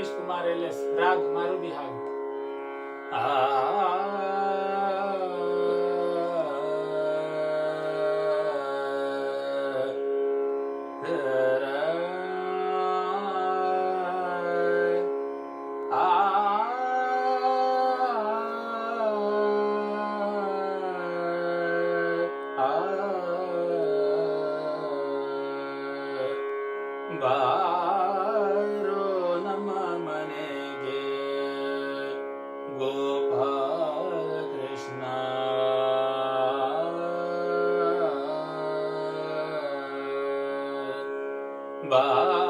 Luis Kumar L.S. Drag Marubihan. Ah. বা